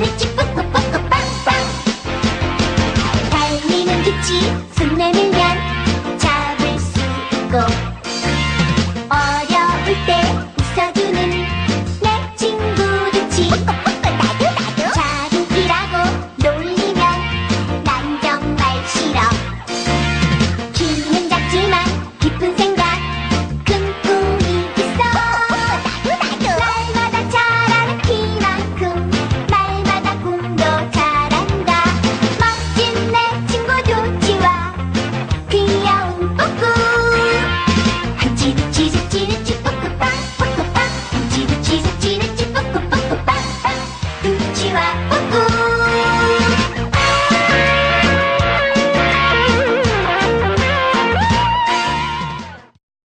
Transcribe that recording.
미치 뽀뽀뽀뽀빵빵 달리는 뒤치 손내밀면 잡을 수 있고.